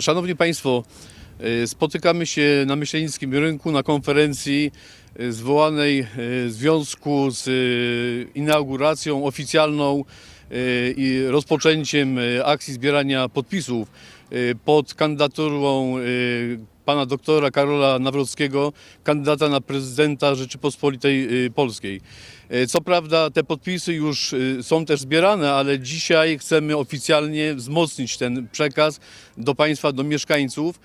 Szanowni Państwo, y, spotykamy się na Myślenickim Rynku na konferencji y, zwołanej y, w związku z inauguracją oficjalną i rozpoczęciem akcji zbierania podpisów pod kandydaturą pana doktora Karola Nawrockiego, kandydata na prezydenta Rzeczypospolitej y, Polskiej. E, Co prawda te podpisy już y, są też zbierane, ale dzisiaj chcemy oficjalnie wzmocnić ten przekaz do Państwa, do mieszkańców.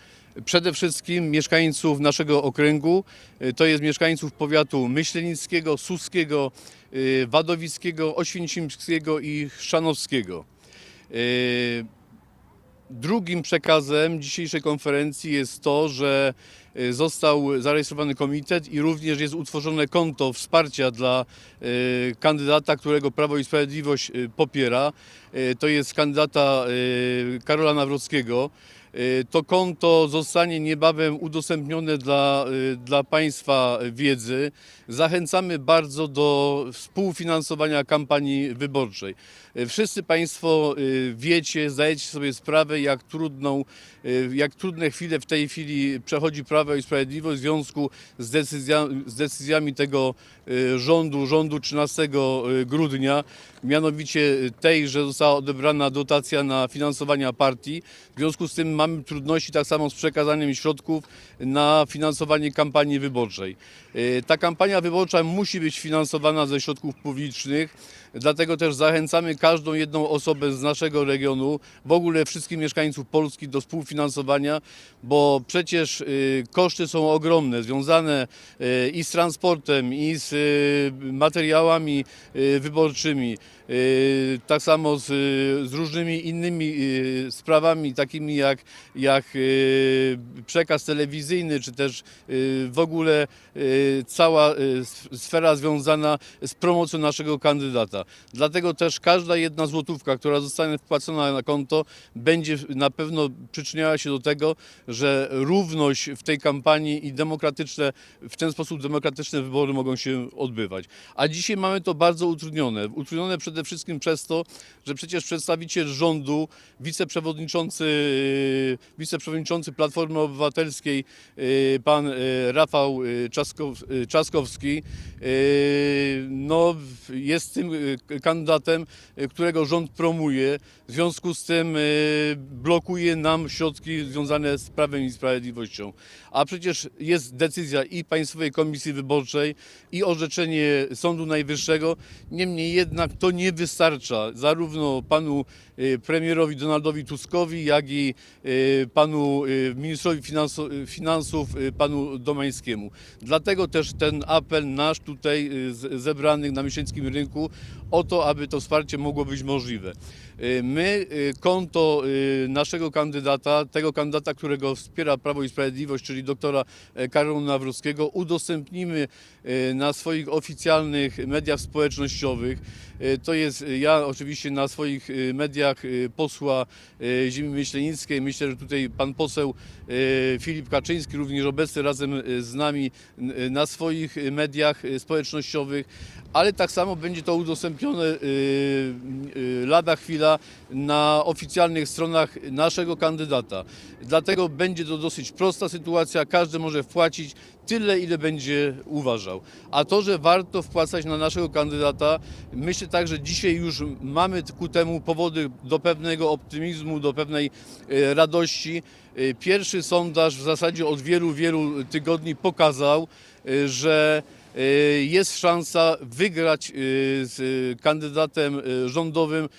Przede wszystkim mieszkańców naszego okręgu, y, to jest mieszkańców powiatu myślenickiego, suskiego, y, wadowickiego, oświęcimskiego i chrzanowskiego. Drugim przekazem dzisiejszej konferencji jest to, że y, został zarejestrowany komitet i również jest utworzone konto wsparcia dla y, kandydata, którego Prawo i Sprawiedliwość y, popiera. To jest kandydata Karola Nawrockiego. Y, To konto zostanie niebawem udostępnione dla, y, dla Państwa wiedzy. Zachęcamy bardzo do współfinansowania kampanii wyborczej. Y, Wszyscy Państwo wiecie, zdajecie sobie sprawę, jak trudną, jak trudne chwile w tej chwili przechodzi Prawo i Sprawiedliwość w związku z, decyzja, z decyzjami tego rządu, rządu 13 grudnia, mianowicie tej, że została odebrana dotacja na finansowanie partii. W związku z tym mamy trudności tak samo z przekazaniem środków na finansowanie kampanii wyborczej. Y, Ta kampania wyborcza musi być finansowana ze środków publicznych, dlatego też zachęcamy każdą jedną osobę z naszego regionu, w ogóle wszystkich mieszkańców Polski do współfinansowania, bo przecież y, koszty są ogromne, związane y, i z transportem, i z y, materiałami wyborczymi, tak samo z, z różnymi innymi sprawami, takimi jak, jak przekaz telewizyjny, czy też w ogóle cała sfera związana z promocją naszego kandydata. Dlatego też każda jedna złotówka, która zostanie wpłacona na konto, będzie na pewno przyczyniała się do tego, że równość w tej kampanii i demokratyczne, w ten sposób demokratyczne wybory mogą się odbywać. A dzisiaj mamy to bardzo utrudnione. Utrudnione przede wszystkim przez to, że przecież przedstawiciel rządu, wiceprzewodniczący, y, wiceprzewodniczący Platformy Obywatelskiej, y, pan y, Rafał Czaskow, Czaskowski, no, jest tym kandydatem, y, którego rząd promuje. W związku z tym y, blokuje nam środki związane z Prawem i Sprawiedliwością. A przecież jest decyzja i Państwowej Komisji Wyborczej, i orzeczenie Sądu Najwyższego. Niemniej jednak to nie wystarcza zarówno panu y, premierowi Donaldowi Tuskowi, jak i y, panu y, ministrowi y, finansów, y, panu Domańskiemu. Dlatego też ten apel nasz tutaj y, zebranych na Myślenickim Rynku o to, aby to wsparcie mogło być możliwe. Y, My y, konto y, naszego kandydata, tego kandydata, którego wspiera Prawo i Sprawiedliwość, czyli doktora e, Karola Nawrockiego, udostępnimy na swoich oficjalnych mediach społecznościowych. To jest ja oczywiście na swoich mediach posła Ziemi Myślenickiej. Myślę, że tutaj pan poseł Filip Kaczyński, również obecny razem z nami na swoich mediach społecznościowych, ale tak samo będzie to udostępnione lada chwila na oficjalnych stronach naszego kandydata. Dlatego będzie to dosyć prosta sytuacja, każdy może wpłacić tyle, ile będzie uważał. A to, że warto wpłacać na naszego kandydata, myślę tak, że dzisiaj już mamy ku temu powody do pewnego optymizmu, do pewnej e, radości. E, Pierwszy sondaż w zasadzie od wielu, wielu tygodni pokazał, e, że jest szansa wygrać e, z e, kandydatem rządowym,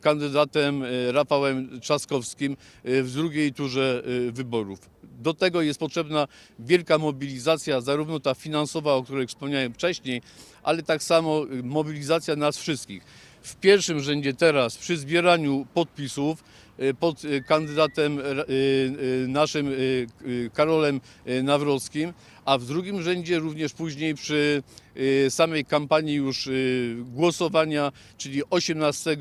kandydatem Rafałem Trzaskowskim w drugiej turze wyborów. Do tego jest potrzebna wielka mobilizacja, zarówno ta finansowa, o której wspomniałem wcześniej, ale tak samo y, mobilizacja nas wszystkich. W pierwszym rzędzie teraz przy zbieraniu podpisów y, pod y, kandydatem y, y, naszym y, y, Karolem y, Nawrockim, a w drugim rzędzie również później przy y, samej kampanii już y, głosowania, czyli 18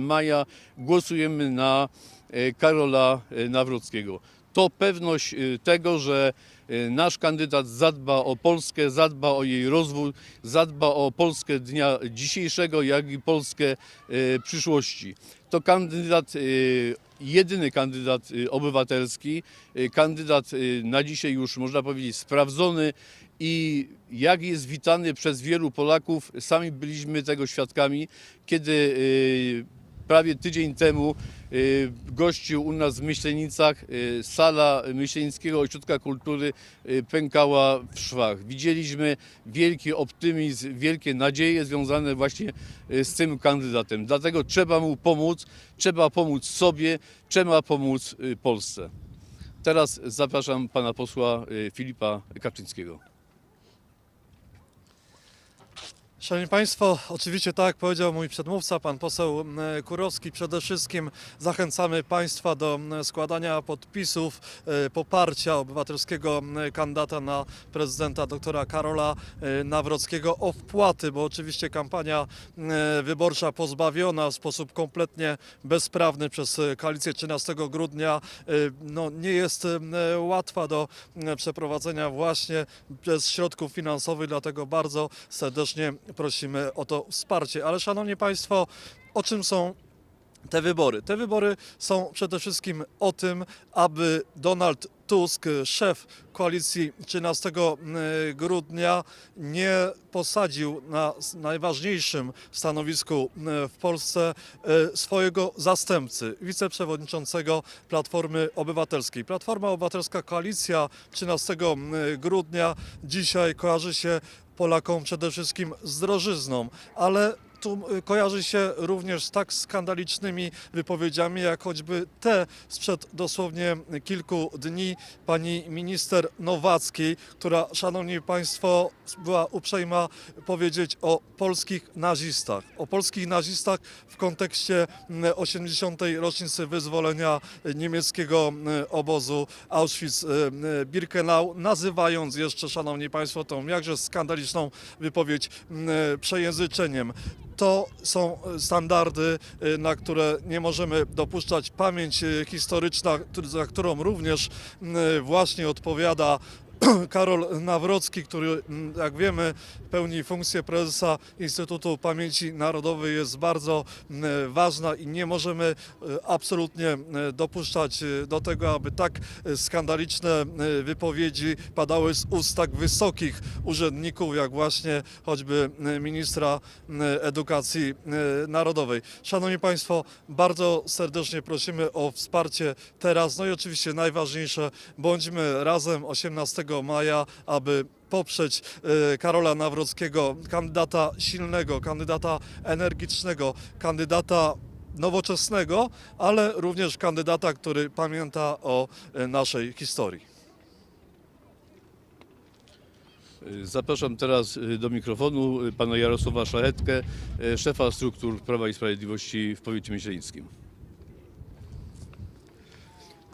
maja głosujemy na y, Karola y, Nawrockiego. To pewność y, tego, że y, nasz kandydat zadba o Polskę, zadba o jej rozwój, zadba o Polskę dnia dzisiejszego, jak i Polskę y, przyszłości. To kandydat y, jedyny kandydat y, obywatelski, y, kandydat y, na dzisiaj już można powiedzieć sprawdzony i jak jest witany przez wielu Polaków, sami byliśmy tego świadkami, kiedy y, prawie tydzień temu y, gościł u nas w Myślenicach y, sala Myślenickiego Ośrodka Kultury y, pękała w szwach. Widzieliśmy wielki optymizm, wielkie nadzieje związane właśnie z tym kandydatem. Dlatego trzeba mu pomóc, trzeba pomóc sobie, trzeba pomóc Polsce. Teraz zapraszam pana posła Filipa Kaczyńskiego. Szanowni Państwo, oczywiście tak jak powiedział mój przedmówca, pan poseł e, Kurowski, przede wszystkim zachęcamy Państwa do m, składania podpisów e, poparcia obywatelskiego kandydata na prezydenta doktora Karola e, Nawrockiego o wpłaty, bo oczywiście kampania e, wyborcza pozbawiona w sposób kompletnie bezprawny przez e, koalicję 13 grudnia e, no, nie jest e, łatwa do przeprowadzenia właśnie bez środków finansowych, dlatego bardzo serdecznie prosimy o to wsparcie. Ale szanowni Państwo, o czym są te wybory? Te wybory są przede wszystkim o tym, aby Donald Tusk, szef koalicji 13 grudnia, nie posadził na najważniejszym stanowisku e, w Polsce e, swojego zastępcy, wiceprzewodniczącego Platformy Obywatelskiej. Platforma Obywatelska, koalicja 13 grudnia dzisiaj kojarzy się Polakom przede wszystkim z drożyzną, ale y, kojarzy się również z tak skandalicznymi wypowiedziami, jak choćby te sprzed dosłownie kilku dni pani minister Nowackiej, która, szanowni państwo, była uprzejma powiedzieć o polskich nazistach. O polskich nazistach w kontekście mm, 80. rocznicy wyzwolenia niemieckiego mm, obozu Auschwitz-Birkenau, nazywając jeszcze, szanowni państwo, tą jakże skandaliczną wypowiedź mm, przejęzyczeniem. To są standardy, y, na które nie możemy dopuszczać. Pamięć y, historyczna, za którą również właśnie odpowiada Karol Nawrocki, który, mm, jak wiemy, pełni funkcję prezesa Instytutu Pamięci Narodowej, jest bardzo mm, ważna i nie możemy y, absolutnie y, dopuszczać y, do tego, aby tak skandaliczne wypowiedzi padały z ust tak wysokich urzędników, jak właśnie choćby ministra edukacji narodowej. Szanowni Państwo, bardzo serdecznie prosimy o wsparcie teraz. No i oczywiście najważniejsze, bądźmy razem 18 maja, aby poprzeć e, Karola Nawrockiego, kandydata silnego, kandydata energicznego, kandydata nowoczesnego, ale również kandydata, który pamięta o e, naszej historii. Zapraszam teraz y, do mikrofonu pana Jarosława Szlachetkę, y, szefa struktur Prawa i Sprawiedliwości w powiecie myślenickim.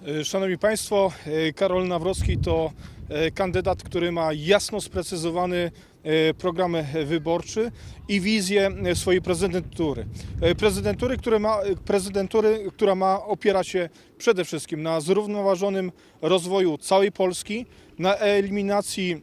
E, Szanowni Państwo, e, Karol Nawrocki to e, kandydat, który ma jasno sprecyzowany e, program wyborczy i wizję e, swojej prezydentury. E, Prezydentury, które ma, e, prezydentury, która ma opierać się przede wszystkim na zrównoważonym rozwoju całej Polski, na eliminacji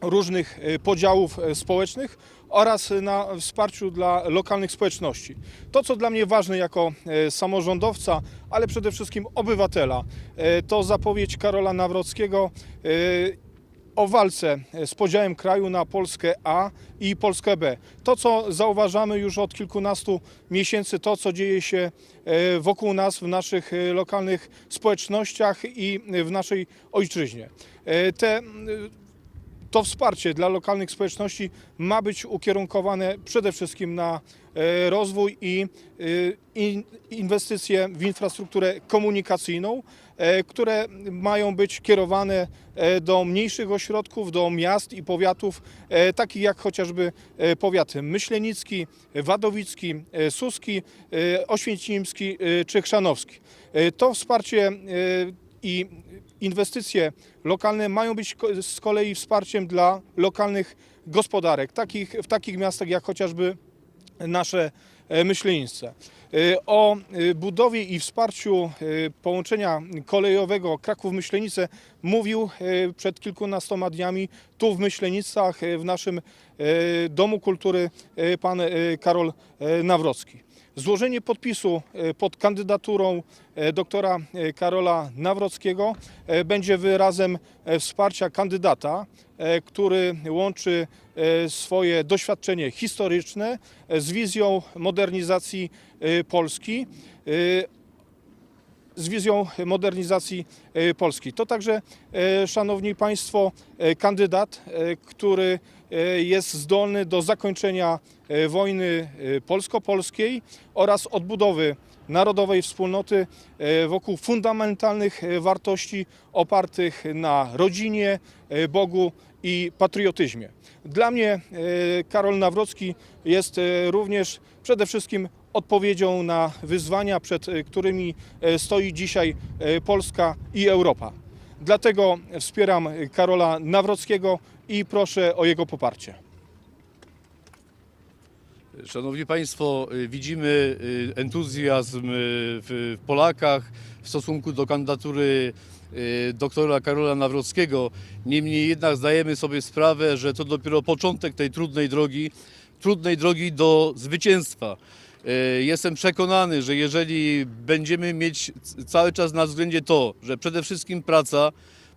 różnych e, podziałów e, społecznych oraz na wsparciu dla lokalnych społeczności. To, co dla mnie ważne jako e, samorządowca, ale przede wszystkim obywatela, e, to zapowiedź Karola Nawrockiego e, o walce z podziałem kraju na Polskę A i Polskę B. To, co zauważamy już od kilkunastu miesięcy, to, co dzieje się wokół nas, w naszych lokalnych społecznościach i w naszej ojczyźnie. Te to wsparcie dla lokalnych społeczności ma być ukierunkowane przede wszystkim na e, rozwój i e, in- inwestycje w infrastrukturę komunikacyjną, e, które mają być kierowane do mniejszych ośrodków, do miast i powiatów, takich jak chociażby powiaty myślenicki, wadowicki, suski, oświęcimski czy chrzanowski. To wsparcie i inwestycje lokalne mają być z kolei wsparciem dla lokalnych gospodarek, takich, w takich miastach jak chociażby nasze e, Myślenice. E, O e, budowie i wsparciu e, połączenia kolejowego Kraków-Myślenice mówił przed kilkunastoma dniami tu w Myślenicach, w naszym Domu Kultury pan Karol Nawrocki. Złożenie podpisu e, pod kandydaturą e, doktora e, Karola Nawrockiego będzie wyrazem wsparcia kandydata, który łączy swoje doświadczenie historyczne z wizją modernizacji Polski z wizją modernizacji Polski. To także, Szanowni Państwo, kandydat, który jest zdolny do zakończenia e, wojny e, polsko-polskiej oraz odbudowy narodowej wspólnoty e, wokół fundamentalnych e, wartości opartych na rodzinie, e, Bogu i patriotyzmie. Dla mnie e, Karol Nawrocki jest e, również przede wszystkim odpowiedzią na wyzwania, przed e, którymi e, stoi dzisiaj e, Polska i Europa. Dlatego wspieram Karola Nawrockiego i proszę o jego poparcie. Szanowni Państwo, y, widzimy y, entuzjazm y, w Polakach w stosunku do kandydatury doktora Karola Nawrockiego. Niemniej jednak zdajemy sobie sprawę, że to dopiero początek tej trudnej drogi, trudnej drogi do zwycięstwa. Jestem przekonany, że jeżeli będziemy mieć cały czas na względzie to, że przede wszystkim praca,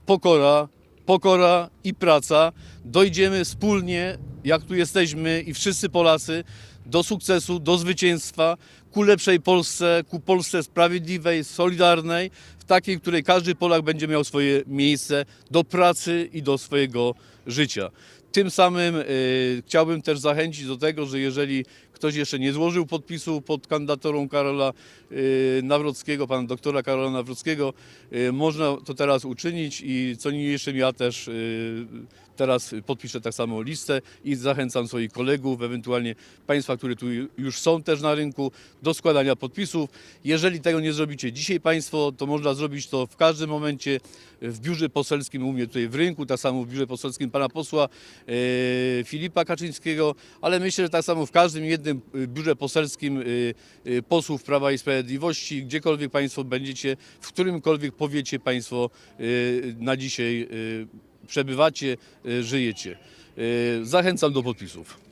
pokora, pokora i praca, dojdziemy wspólnie, jak tu jesteśmy i wszyscy Polacy, do sukcesu, do zwycięstwa, ku lepszej Polsce, ku Polsce sprawiedliwej, solidarnej, w takiej, w której każdy Polak będzie miał swoje miejsce do pracy i do swojego życia. Tym samym y, chciałbym też zachęcić do tego, że jeżeli ktoś jeszcze nie złożył podpisu pod kandydaturą Karola y, Nawrockiego, pana doktora Karola Nawrockiego, y, można to teraz uczynić i co niniejszym ja też y, teraz podpiszę tak samo listę i zachęcam swoich kolegów, ewentualnie Państwa, które tu już są też na rynku, do składania podpisów. Jeżeli tego nie zrobicie dzisiaj Państwo, to można zrobić to w każdym momencie w biurze poselskim u mnie tutaj w rynku, tak samo w biurze poselskim pana posła Filipa Kaczyńskiego, ale myślę, że tak samo w każdym jednym e, biurze poselskim e, e, posłów Prawa i Sprawiedliwości, gdziekolwiek Państwo będziecie, w którymkolwiek powiecie Państwo na dzisiaj przebywacie, żyjecie. Zachęcam do podpisów.